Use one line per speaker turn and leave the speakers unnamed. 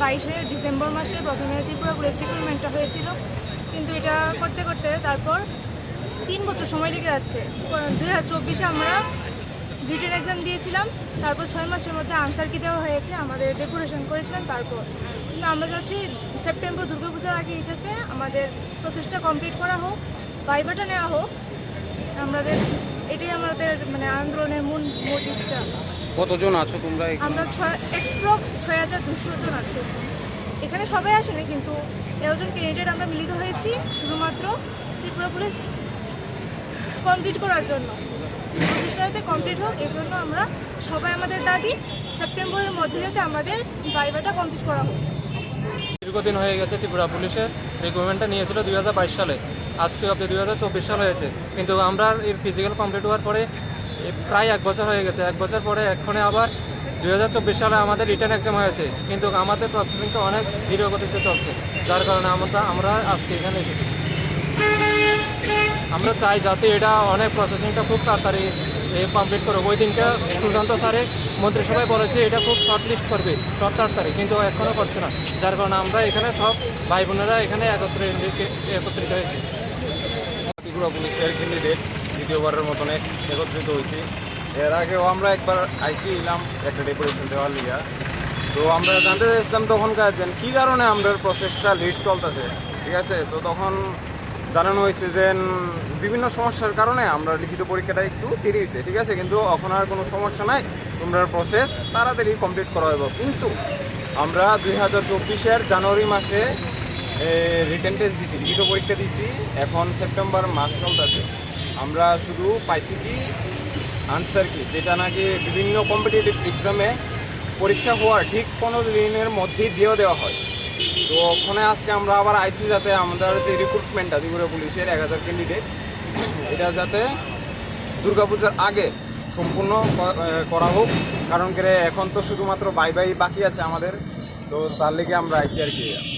বাইশে ডিসেম্বর মাসে প্রথমে ত্রিপুরা পুলিশ রিক্রুটমেন্টটা হয়েছিল। কিন্তু এটা করতে করতে তারপর তিন বছর সময় লেগে যাচ্ছে। দুই হাজার আমরা রিটেন এক্সাম দিয়েছিলাম। তারপর ছয় মাসের মধ্যে আনসার কি দেওয়া হয়েছে আমাদের ডেকোরেশন করেছিলাম তারপর। কিন্তু আমরা চাচ্ছি সেপ্টেম্বর দুর্গাপূজার আগে যাতে আমাদের প্রচেষ্টা কমপ্লিট করা হোক ভাইবাটা নেওয়া হোক। আমাদের এটাই আমাদের মানে আন্দোলনের মূল মোটিভটা
কতজন আছো তোমরা?
আমরা ছয় অ্যাপ্রক্স ছয় হাজার দুশো জন আছে। এখানে সবাই আসেনি কিন্তু এজন ক্যান্ডিডেট আমরা মিলিত হয়েছি শুধুমাত্র ত্রিপুরা পুলিশ কমপ্লিট করার জন্য। প্রতিষ্ঠা যাতে কমপ্লিট হোক এই জন্য আমরা সবাই আমাদের দাবি সেপ্টেম্বরের মধ্যে যাতে আমাদের ড্রাইভারটা কমপ্লিট করা হোক।
দীর্ঘদিন হয়ে গেছে ত্রিপুরা পুলিশের রিক্রুটমেন্টটা নিয়েছিল দুই হাজার বাইশ সালে। আজকে অব্দি দুই হাজার চব্বিশ সাল হয়েছে। কিন্তু আমরা এর ফিজিক্যাল কমপ্লিট হওয়ার পরে প্রায় এক বছর হয়ে গেছে। এক বছর পরে এক্ষণে আবার দুই হাজার সালে আমাদের রিটার্ন এক্সাম হয়েছে। কিন্তু আমাদের প্রসেসিংটা অনেক ধীর গতিতে চলছে। যার কারণে আমরা আমরা আজকে এখানে এসেছি। আমরা চাই যাতে এটা অনেক প্রসেসিংটা খুব তাড়াতাড়ি কমপ্লিট করবে ওই দিনকে সুশান্ত স্যারে মন্ত্রিসভায় বলেছে, এটা খুব শর্ট লিস্ট করবে শর্ট তাড়াতাড়ি। কিন্তু এখনও করছে না। যার কারণে আমরা এখানে সব ভাই বোনেরা এখানে একত্রে, একত্রিত হয়েছি।
পুলিশের দ্বিতীয়বারের মতন একত্রিত হয়েছি। এর আগেও আমরা একবার আইসি এলাম একটা ডেকোরেশন দেওয়ার লিগা। তো আমরা জানতে চাইছিলাম তখনকার যে কী কারণে আমাদের প্রসেসটা লেট চলতেছে, ঠিক আছে? তো তখন জানানো হয়েছে যে, বিভিন্ন সমস্যার কারণে আমরা লিখিত পরীক্ষাটা একটু দেরি হয়েছে, ঠিক আছে? কিন্তু এখন আর কোনো সমস্যা নাই, তোমরা প্রসেস তাড়াতাড়ি কমপ্লিট করা হবে কিন্তু আমরা দুই হাজার চব্বিশের জানুয়ারি মাসে রিটেন টেস্ট দিছি, লিখিত পরীক্ষা দিছি। এখন সেপ্টেম্বর মাস চলতেছে। আমরা শুধু পাইছি কি আনসার কি? যেটা নাকি বিভিন্ন কম্পিটিটিভ এক্সামে পরীক্ষা হওয়ার ঠিক পনেরো দিনের মধ্যেই দিয়ে দেওয়া হয়। তো ওখানে আজকে আমরা আবার আইসি যাতে আমাদের যে রিক্রুটমেন্টটা ত্রিপুরা পুলিশের এক হাজার ক্যান্ডিডেট এটা যাতে দুর্গাপূজার আগে সম্পূর্ণ করা হোক। কারণ কি এখন তো শুধুমাত্র বাই বাই বাকি আছে আমাদের। তো তার লেগে আমরা আইসি আর কি।